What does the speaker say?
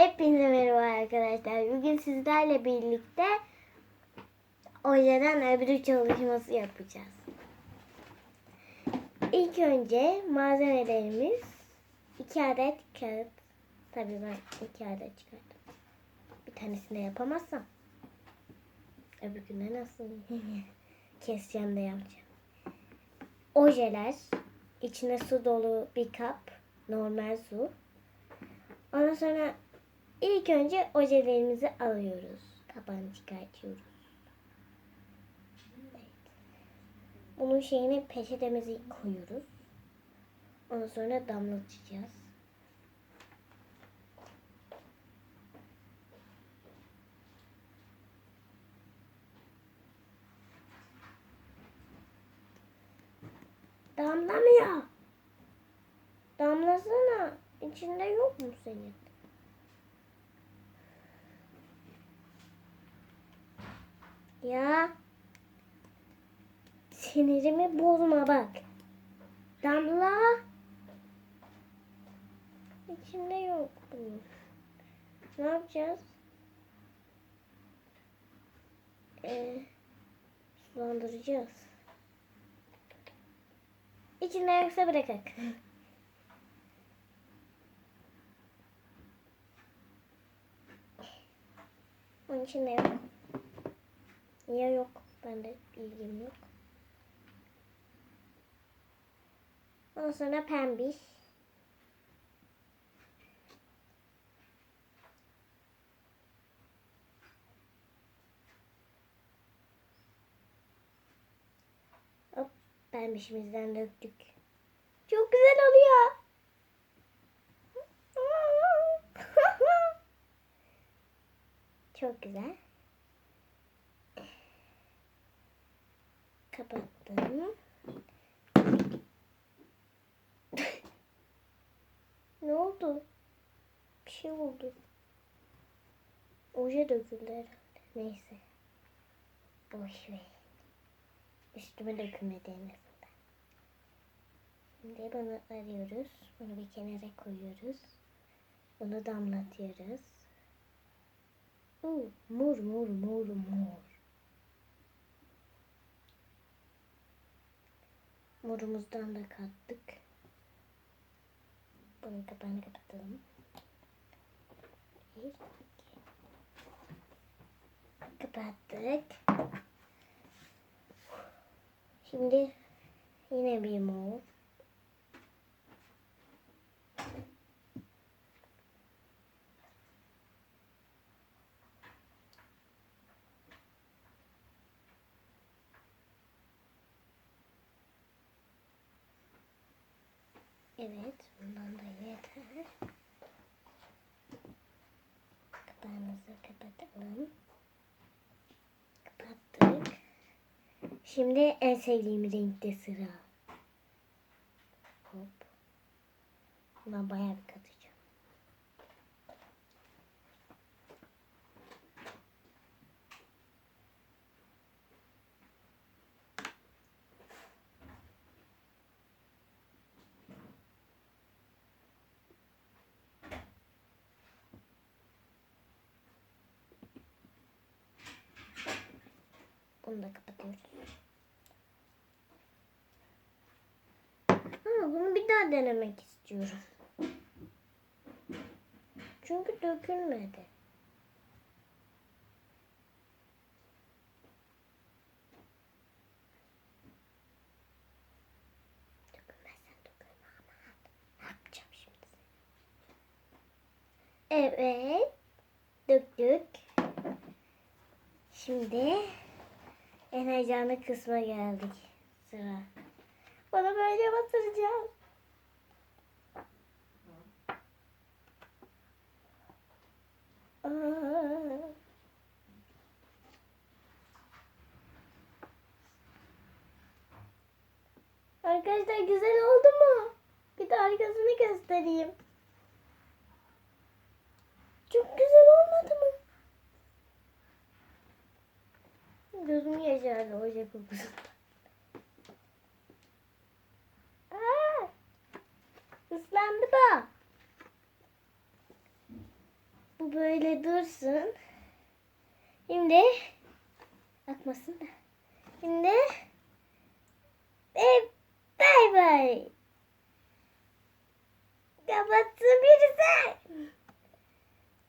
Hepinize merhaba arkadaşlar. Bugün sizlerle birlikte ojeden öbürü çalışması yapacağız. İlk önce malzemelerimiz iki adet kağıt. Tabii ben iki adet çıkardım. Bir tanesini yapamazsam öbürkünde nasıl keseceğim de yapacağım. Ojeler, içine su dolu bir kap, normal su. Ondan sonra ilk önce ojelerimizi alıyoruz. Kapağını çıkartıyoruz. Evet. Bunun şeyini peçetemizi koyuyoruz. Ondan sonra damlatacağız. Damlamıyor. Damlasana. İçinde yok mu senin? Ya. Sinirimi bozma bak. Damla. İçinde yok bunun. Ne yapacağız? Ee, sulandıracağız. İçinde yoksa bırakak. Onun içinde yok. Niye yok? Bende bilgim yok. Ondan sonra pembiş. Hop pembişimizden döktük. Çok güzel oluyor. Çok güzel. Kapattım. ne oldu? Bir şey oldu. Oje döküldü herhalde. Neyse. Boş ver. Üstüme dökülmedi en azından. Şimdi bunu arıyoruz. Bunu bir kenara koyuyoruz. Bunu damlatıyoruz. Uu, mor mor mor mor. Morumuzdan da kattık. Bunun kapağını kapatalım. Bir, iki. Kapattık. Şimdi yine bir mor. Evet, bundan da yeter. Kapağımızı kapatalım. Kapattık. Şimdi en sevdiğim renkte sıra. Hop. Buna bayağı bir katacağım. Bunu da kapatıyoruz. Ama bunu bir daha denemek istiyorum. Çünkü dökülmedi. Evet. Döktük. Şimdi en heyecanlı kısma geldik. Sıra. Bana böyle batıracağım. Arkadaşlar güzel oldu mu? Bir de arkasını göstereyim. Çok güzel olmadı mı? Gözüm yaşardı oje kokusu. Aa, ıslandı bu. Bu böyle dursun. Şimdi akmasın da. Şimdi